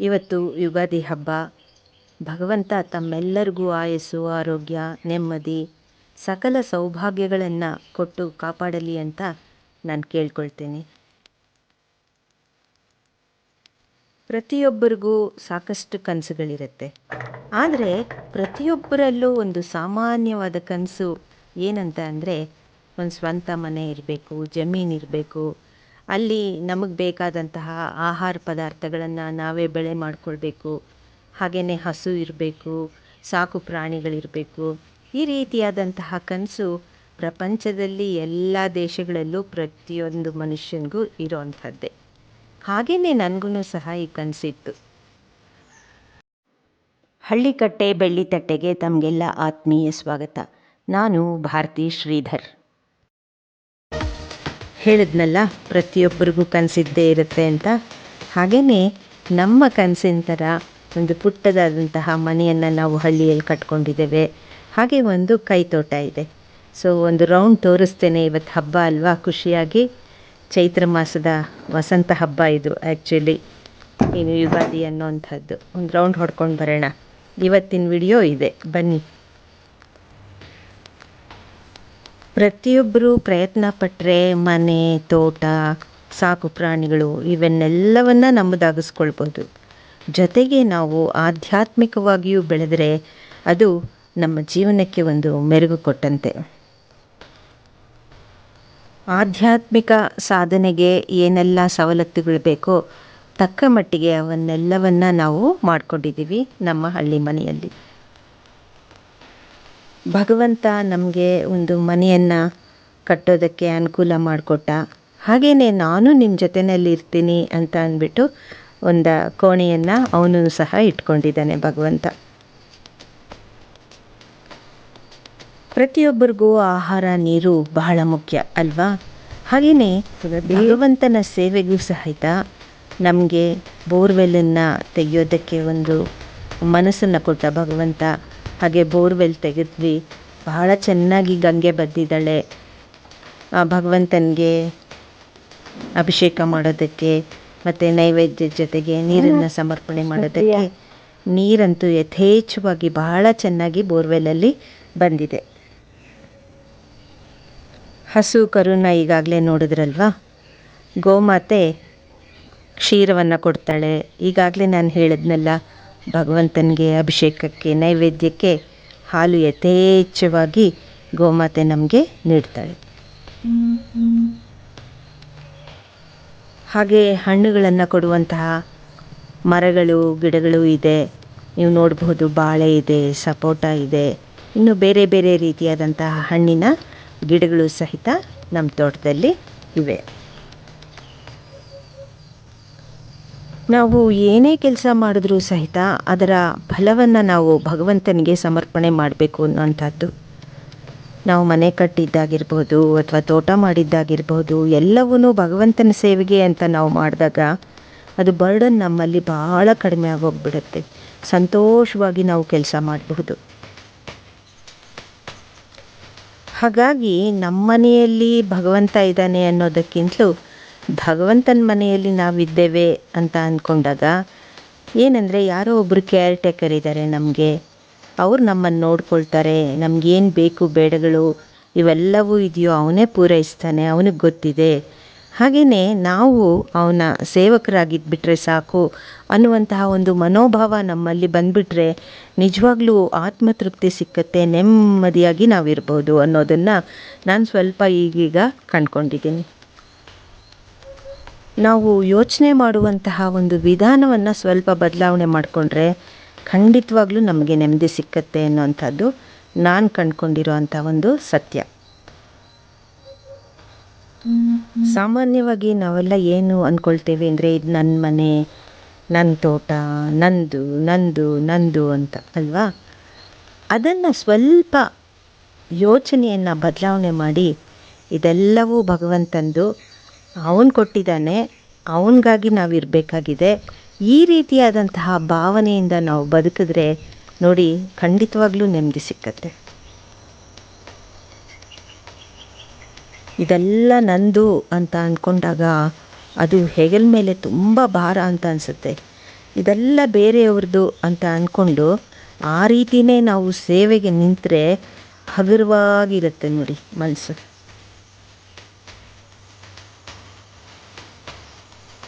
ಇವತ್ತು ಯುಗಾದಿ ಹಬ್ಬ. ಭಗವಂತ ತಮ್ಮೆಲ್ಲರಿಗೂ ಆಯಸ್ಸು, ಆರೋಗ್ಯ, ನೆಮ್ಮದಿ, ಸಕಲ ಸೌಭಾಗ್ಯಗಳನ್ನು ಕೊಟ್ಟು ಕಾಪಾಡಲಿ ಅಂತ ನಾನು ಕೇಳ್ಕೊಳ್ತೇನೆ. ಪ್ರತಿಯೊಬ್ಬರಿಗೂ ಸಾಕಷ್ಟು ಕನಸುಗಳಿರುತ್ತೆ. ಆದರೆ ಪ್ರತಿಯೊಬ್ಬರಲ್ಲೂ ಒಂದು ಸಾಮಾನ್ಯವಾದ ಕನಸು ಏನಂತ ಅಂದರೆ, ಒಂದು ಸ್ವಂತ ಮನೆ ಇರಬೇಕು, ಜಮೀನು ಇರಬೇಕು ಅಲ್ಲಿ ನಮಗೆ ಬೇಕಾದಂತಹ ಆಹಾರ ಪದಾರ್ಥಗಳನ್ನು ನಾವೇ ಬೆಳೆ ಮಾಡಿಕೊಳ್ಬೇಕು. ಹಾಗೆಯೇ ಹಸು ಇರಬೇಕು, ಸಾಕು ಪ್ರಾಣಿಗಳಿರಬೇಕು. ಈ ರೀತಿಯಾದಂತಹ ಕನಸು ಪ್ರಪಂಚದಲ್ಲಿ ಎಲ್ಲ ದೇಶಗಳಲ್ಲೂ ಪ್ರತಿಯೊಂದು ಮನುಷ್ಯನಿಗೂ ಇರೋವಂಥದ್ದೇ. ಹಾಗೆಯೇ ನನಗೂ ಸಹ ಈ ಕನಸಿತ್ತು. ಹಳ್ಳಿಕಟ್ಟೆ ಬೆಳ್ಳಿತಟ್ಟೆಗೆ ತಮಗೆಲ್ಲ ಆತ್ಮೀಯ ಸ್ವಾಗತ. ನಾನು ಭಾರತಿ ಶ್ರೀಧರ್. ಹೇಳಿದ್ನಲ್ಲ, ಪ್ರತಿಯೊಬ್ಬರಿಗೂ ಕನಸಿದ್ದೇ ಇರುತ್ತೆ ಅಂತ? ಹಾಗೆಯೇ ನಮ್ಮ ಕನಸಿನ ಥರ ಒಂದು ಪುಟ್ಟದಾದಂತಹ ಮನೆಯನ್ನು ನಾವು ಹಳ್ಳಿಯಲ್ಲಿ ಕಟ್ಕೊಂಡಿದ್ದೇವೆ. ಹಾಗೆ ಒಂದು ಕೈತೋಟ ಇದೆ. ಸೊ ಒಂದು ರೌಂಡ್ ತೋರಿಸ್ತೇನೆ. ಇವತ್ತು ಹಬ್ಬ ಅಲ್ವಾ? ಖುಷಿಯಾಗಿ. ಚೈತ್ರ ಮಾಸದ ವಸಂತ ಹಬ್ಬ ಇದು ಆ್ಯಕ್ಚುಲಿ ಏನು ಯುಗಾದಿ ಅನ್ನೋವಂಥದ್ದು ಒಂದು ರೌಂಡ್ ಹೊಡ್ಕೊಂಡು ಬರೋಣ. ಇವತ್ತಿನ ವಿಡಿಯೋ ಇದೆ. ಬನ್ನಿ. ಪ್ರತಿಯೊಬ್ಬರು ಪ್ರಯತ್ನ ಪಟ್ಟರೆ ಮನೆ, ತೋಟ, ಸಾಕು ಪ್ರಾಣಿಗಳು ಇವನ್ನೆಲ್ಲವನ್ನ ನಮ್ಮದಾಗಿಸ್ಕೊಳ್ಬೋದು. ಜೊತೆಗೆ ನಾವು ಆಧ್ಯಾತ್ಮಿಕವಾಗಿಯೂ ಬೆಳೆದರೆ ಅದು ನಮ್ಮ ಜೀವನಕ್ಕೆ ಒಂದು ಮೆರುಗು ಕೊಟ್ಟಂತೆ. ಆಧ್ಯಾತ್ಮಿಕ ಸಾಧನೆಗೆ ಏನೆಲ್ಲ ಸವಲತ್ತುಗಳು ಬೇಕೋ ತಕ್ಕ ಮಟ್ಟಿಗೆ ಅವನ್ನೆಲ್ಲವನ್ನ ನಾವು ಮಾಡಿಕೊಂಡಿದ್ದೀವಿ ನಮ್ಮ ಹಳ್ಳಿ ಮನೆಯಲ್ಲಿ. ಭಗವಂತ ನಮಗೆ ಒಂದು ಮನೆಯನ್ನು ಕಟ್ಟೋದಕ್ಕೆ ಅನುಕೂಲ ಮಾಡಿಕೊಟ್ಟ. ಹಾಗೆಯೇ ನಾನು ನಿಮ್ಮ ಜೊತೆಯಲ್ಲಿ ಇರ್ತೀನಿ ಅಂತ ಅಂದ್ಬಿಟ್ಟು ಒಂದು ಕೋಣೆಯನ್ನು ಅವನು ಸಹ ಇಟ್ಕೊಂಡಿದ್ದಾನೆ ಭಗವಂತ. ಪ್ರತಿಯೊಬ್ಬರಿಗೂ ಆಹಾರ ನೀರು ಬಹಳ ಮುಖ್ಯ ಅಲ್ವಾ? ಹಾಗೆಯೇ ಭಗವಂತನ ಸೇವೆಗೂ ಸಹಿತ ನಮಗೆ ಬೋರ್ವೆಲ್ಲನ್ನು ತೆಗೆಯೋದಕ್ಕೆ ಒಂದು ಮನಸ್ಸನ್ನು ಕೊಟ್ಟ ಭಗವಂತ. ಹಾಗೆ ಬೋರ್ವೆಲ್ ತೆಗೆದ್ವಿ. ಬಹಳ ಚೆನ್ನಾಗಿ ಗಂಗೆ ಬಂದಿದ್ದಾಳೆ. ಆ ಭಗವಂತನಿಗೆ ಅಭಿಷೇಕ ಮಾಡೋದಕ್ಕೆ ಮತ್ತು ನೈವೇದ್ಯದ ಜೊತೆಗೆ ನೀರನ್ನು ಸಮರ್ಪಣೆ ಮಾಡೋದಕ್ಕೆ ನೀರಂತೂ ಯಥೇಚ್ಛವಾಗಿ ಬಹಳ ಚೆನ್ನಾಗಿ ಬೋರ್ವೆಲ್ಲಲ್ಲಿ ಬಂದಿದೆ. ಹಸು ಕರುನ ಈಗಾಗಲೇ ನೋಡಿದ್ರಲ್ವಾ? ಗೋಮಾತೆ ಕ್ಷೀರವನ್ನು ಕೊಡ್ತಾಳೆ. ಈಗಾಗಲೇ ನಾನು ಹೇಳಿದ್ನಲ್ಲ ಭಗವಂತನಿಗೆ ಅಭಿಷೇಕಕ್ಕೆ, ನೈವೇದ್ಯಕ್ಕೆ ಹಾಲು ಯಥೇಚ್ಛವಾಗಿ ಗೋಮಾತೆ ನಮಗೆ ನೀಡ್ತಾಳೆ. ಹಾಗೆ ಹಣ್ಣುಗಳನ್ನು ಕೊಡುವಂತಹ ಮರಗಳು, ಗಿಡಗಳು ಇದೆ. ನೀವು ನೋಡಬಹುದು ಬಾಳೆ ಇದೆ, ಸಪೋಟ ಇದೆ. ಇನ್ನು ಬೇರೆ ಬೇರೆ ರೀತಿಯಾದಂತಹ ಹಣ್ಣಿನ ಗಿಡಗಳು ಸಹಿತ ನಮ್ಮ ತೋಟದಲ್ಲಿ ಇವೆ. ನಾವು ಏನೇ ಕೆಲಸ ಮಾಡಿದ್ರೂ ಸಹಿತ ಅದರ ಫಲವನ್ನು ನಾವು ಭಗವಂತನಿಗೆ ಸಮರ್ಪಣೆ ಮಾಡಬೇಕು ಅನ್ನುವಂಥದ್ದು. ನಾವು ಮನೆ ಕಟ್ಟಿದ್ದಾಗಿರ್ಬೋದು ಅಥವಾ ತೋಟ ಮಾಡಿದ್ದಾಗಿರ್ಬೋದು ಎಲ್ಲವೂ ಭಗವಂತನ ಸೇವೆಗೆ ಅಂತ ನಾವು ಮಾಡಿದಾಗ ಅದು ಬರ್ಡನ್ ನಮ್ಮಲ್ಲಿ ಭಾಳ ಕಡಿಮೆ ಆಗೋಗ್ಬಿಡುತ್ತೆ. ಸಂತೋಷವಾಗಿ ನಾವು ಕೆಲಸ ಮಾಡಬಹುದು. ಹಾಗಾಗಿ ನಮ್ಮ ಮನೆಯಲ್ಲಿ ಭಗವಂತ ಇದ್ದಾನೆ ಅನ್ನೋದಕ್ಕಿಂತಲೂ ಭಗವಂತನ ಮನೆಯಲ್ಲಿ ನಾವಿದ್ದೇವೆ ಅಂತ ಅಂದ್ಕೊಂಡಾಗ, ಏನಂದರೆ ಯಾರೋ ಒಬ್ಬರು ಕೇರ್ ಟೇಕರ್ ಇದ್ದಾರೆ ನಮಗೆ. ಅವ್ರು ನಮ್ಮನ್ನು ನೋಡ್ಕೊಳ್ತಾರೆ, ನಮಗೇನು ಬೇಕು ಬೇಡಗಳು, ಇವೆಲ್ಲವೂ ಇದೆಯೋ ಅವನೇ ಪೂರೈಸ್ತಾನೆ, ಅವನಿಗೆ ಗೊತ್ತಿದೆ. ಹಾಗೆಯೇ ನಾವು ಅವನ ಸೇವಕರಾಗಿದ್ಬಿಟ್ರೆ ಸಾಕು ಅನ್ನುವಂತಹ ಒಂದು ಮನೋಭಾವ ನಮ್ಮಲ್ಲಿ ಬಂದುಬಿಟ್ರೆ ನಿಜವಾಗ್ಲೂ ಆತ್ಮತೃಪ್ತಿ ಸಿಕ್ಕತ್ತೆ, ನೆಮ್ಮದಿಯಾಗಿ ನಾವಿರ್ಬೋದು ಅನ್ನೋದನ್ನು ನಾನು ಸ್ವಲ್ಪ ಈಗೀಗ ಕಂಡ್ಕೊಂಡಿದ್ದೀನಿ. ನಾವು ಯೋಚನೆ ಮಾಡುವಂತಹ ಒಂದು ವಿಧಾನವನ್ನು ಸ್ವಲ್ಪ ಬದಲಾವಣೆ ಮಾಡಿಕೊಂಡ್ರೆ ಖಂಡಿತವಾಗ್ಲೂ ನಮಗೆ ನೆಮ್ಮದಿ ಸಿಕ್ಕತ್ತೆ ಅನ್ನೋವಂಥದ್ದು ನಾನು ಕಂಡ್ಕೊಂಡಿರೋ ಒಂದು ಸತ್ಯ. ಸಾಮಾನ್ಯವಾಗಿ ನಾವೆಲ್ಲ ಏನು ಅಂದ್ಕೊಳ್ತೇವೆ ಅಂದರೆ ಇದು ನನ್ನ ಮನೆ ನನ್ನ ತೋಟ, ನಂದು ನಂದು ನಂದು ಅಂತ ಅಲ್ವಾ? ಅದನ್ನು ಸ್ವಲ್ಪ ಯೋಚನೆಯನ್ನು ಬದಲಾವಣೆ ಮಾಡಿ ಇದೆಲ್ಲವೂ ಭಗವಂತಂದು ಅವನು ಕೊಟ್ಟಿದ್ದಾನೆ. ಅವನಿಗಾಗಿ ನಾವು ಇರಬೇಕಾಗಿದೆ ಈ ರೀತಿಯಾದಂತಹ ಭಾವನೆಯಿಂದ ನಾವು ಬದುಕಿದ್ರೆ ನೋಡಿ ಖಂಡಿತವಾಗ್ಲೂ ನೆಮ್ಮದಿ ಸಿಕ್ಕತ್ತೆ. ಇದೆಲ್ಲ ನಂದು ಅಂತ ಅಂದ್ಕೊಂಡಾಗ ಅದು ಹೆಗಲ ಮೇಲೆ ತುಂಬ ಭಾರ ಅಂತ ಅನಿಸುತ್ತೆ. ಇದೆಲ್ಲ ಬೇರೆಯವ್ರದ್ದು ಅಂತ ಅಂದ್ಕೊಂಡು ಆ ರೀತಿಯೇ ನಾವು ಸೇವೆಗೆ ನಿಂತರೆ ಹಗುರವಾಗಿರುತ್ತೆ ನೋಡಿ ಮನಸ್ಸು.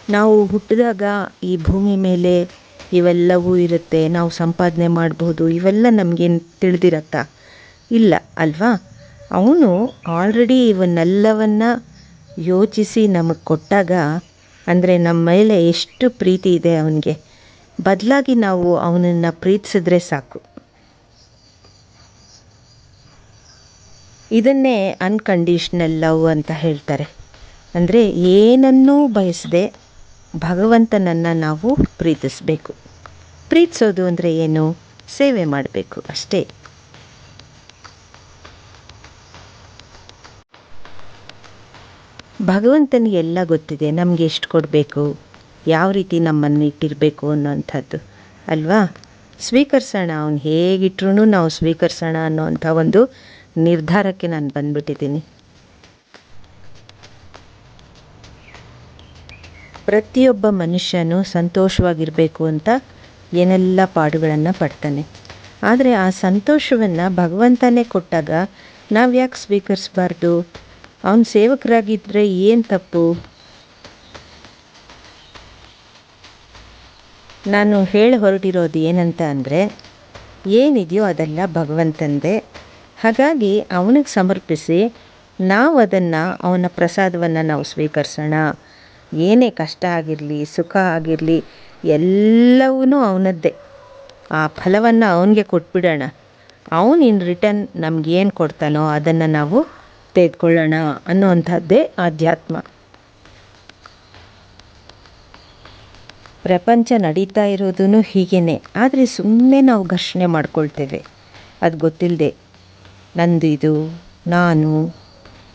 ನಾವು ಹುಟ್ಟಿದಾಗ ಈ ಭೂಮಿ ಮೇಲೆ ಇವೆಲ್ಲವೂ ಇರುತ್ತೆ, ನಾವು ಸಂಪಾದನೆ ಮಾಡ್ಬೋದು, ಇವೆಲ್ಲ ನಮಗೇನು ತಿಳಿದಿರತ್ತಾ? ಇಲ್ಲ, ಅಲ್ವಾ? ಅವನು ಆಲ್ರೆಡಿ ಇವನ್ನೆಲ್ಲವನ್ನು ಯೋಚಿಸಿ ನಮಗೆ ಕೊಟ್ಟಾಗ, ಅಂದರೆ ನಮ್ಮ ಮೇಲೆ ಎಷ್ಟು ಪ್ರೀತಿ ಇದೆ ಅವನಿಗೆ. ಬದಲಾಗಿ ನಾವು ಅವನನ್ನು ಪ್ರೀತಿಸಿದ್ರೆ ಸಾಕು. ಇದನ್ನೇ ಅನ್ಕಂಡೀಷ್ನಲ್ ಲವ್ ಅಂತ ಹೇಳ್ತಾರೆ. ಅಂದರೆ ಏನನ್ನೂ ಬಯಸದೆ ಭಗವಂತನನ್ನು ನಾವು ಪ್ರೀತಿಸಬೇಕು. ಪ್ರೀತಿಸೋದು ಅಂದರೆ ಏನು? ಸೇವೆ ಮಾಡಬೇಕು ಅಷ್ಟೇ. ಭಗವಂತನಿಗೆ ಎಲ್ಲ ಗೊತ್ತಿದೆ, ನಮಗೆ ಎಷ್ಟು ಕೊಡಬೇಕು, ಯಾವ ರೀತಿ ನಮ್ಮನ್ನು ಇಟ್ಟಿರಬೇಕು ಅನ್ನೋವಂಥದ್ದು ಅಲ್ವಾ? ಸ್ವೀಕರಿಸೋಣ, ಅವನು ಹೇಗಿಟ್ರೂ ನಾವು ಸ್ವೀಕರಿಸೋಣ ಅನ್ನೋವಂಥ ಒಂದು ನಿರ್ಧಾರಕ್ಕೆ ನಾನು ಬಂದ್ಬಿಟ್ಟಿದ್ದೀನಿ. ಪ್ರತಿಯೊಬ್ಬ ಮನುಷ್ಯನು ಸಂತೋಷವಾಗಿರಬೇಕು ಅಂತ ಏನೆಲ್ಲ ಪಾಡುಗಳನ್ನು ಪಡ್ತಾನೆ. ಆದರೆ ಆ ಸಂತೋಷವನ್ನು ಭಗವಂತನೇ ಕೊಟ್ಟಾಗ ನಾವು ಯಾಕೆ ಸ್ವೀಕರಿಸಬಾರ್ದು? ಅವನ ಸೇವಕರಾಗಿದ್ದರೆ ಏನು ತಪ್ಪು? ನಾನು ಹೇಳಿ ಹೊರಟಿರೋದು ಏನಂತ ಅಂದರೆ, ಏನಿದೆಯೋ ಅದೆಲ್ಲ ಭಗವಂತಂದೇ. ಹಾಗಾಗಿ ಅವನಿಗೆ ಸಮರ್ಪಿಸಿ ನಾವು ಅದನ್ನು ಅವನ ಪ್ರಸಾದವನ್ನು ನಾವು ಸ್ವೀಕರಿಸೋಣ. ಏನೇ ಕಷ್ಟ ಆಗಿರಲಿ, ಸುಖ ಆಗಿರಲಿ ಎಲ್ಲವೂ ಅವನದ್ದೇ. ಆ ಫಲವನ್ನು ಅವನಿಗೆ ಕೊಟ್ಬಿಡೋಣ. ಅವನು ಇನ್ ರಿಟರ್ನ್ ನಮಗೇನು ಕೊಡ್ತಾನೋ ಅದನ್ನು ನಾವು ತೆಗೆದುಕೊಳ್ಳೋಣ ಅನ್ನುವಂಥದ್ದೇ ಆಧ್ಯಾತ್ಮ. ಪ್ರಪಂಚ ನಡೀತಾ ಇರೋದೂ ಹೀಗೇ ಆದರೆ ಸುಮ್ಮನೆ ನಾವು ಘರ್ಷಣೆ ಮಾಡ್ಕೊಳ್ತೇವೆ. ಅದು ಗೊತ್ತಿಲ್ಲದೆ ನಂದು ಇದು ನಾನು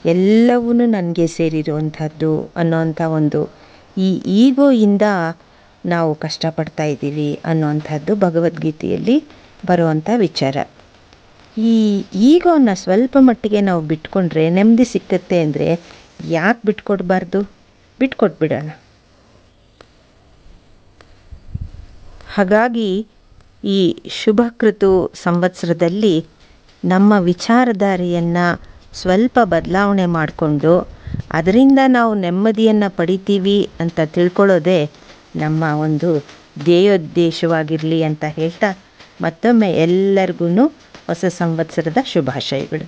ಎಲ್ಲವೂ ನನಗೆ ಸೇರಿರುವಂಥದ್ದು ಅನ್ನೋವಂಥ ಒಂದು ಈ ಈಗೋಯಿಂದ ನಾವು ಕಷ್ಟಪಡ್ತಾ ಇದ್ದೀವಿ ಅನ್ನೋವಂಥದ್ದು ಭಗವದ್ಗೀತೆಯಲ್ಲಿ ಬರುವಂಥ ವಿಚಾರ. ಈ ಈಗೋನ ಸ್ವಲ್ಪ ಮಟ್ಟಿಗೆ ನಾವು ಬಿಟ್ಕೊಂಡ್ರೆ ನೆಮ್ಮದಿ ಸಿಕ್ಕತ್ತೆ ಅಂದರೆ ಯಾಕೆ ಬಿಟ್ಕೊಡ್ಬಾರ್ದು? ಬಿಟ್ಕೊಟ್ಬಿಡೋಣ. ಹಾಗಾಗಿ ಈ ಶುಭಕೃತು ಸಂವತ್ಸರದಲ್ಲಿ ನಮ್ಮ ವಿಚಾರಧಾರೆಯನ್ನು ಸ್ವಲ್ಪ ಬದಲಾವಣೆ ಮಾಡಿಕೊಂಡು ಅದರಿಂದ ನಾವು ನೆಮ್ಮದಿಯನ್ನು ಪಡಿತೀವಿ ಅಂತ ತಿಳ್ಕೊಳ್ಳೋದೇ ನಮ್ಮ ಒಂದು ಧ್ಯೇಯೋದ್ದೇಶವಾಗಿರಲಿ ಅಂತ ಹೇಳ್ತಾ ಮತ್ತೊಮ್ಮೆ ಎಲ್ಲರಿಗೂ ಹೊಸ ಸಂವತ್ಸರದ ಶುಭಾಶಯಗಳು.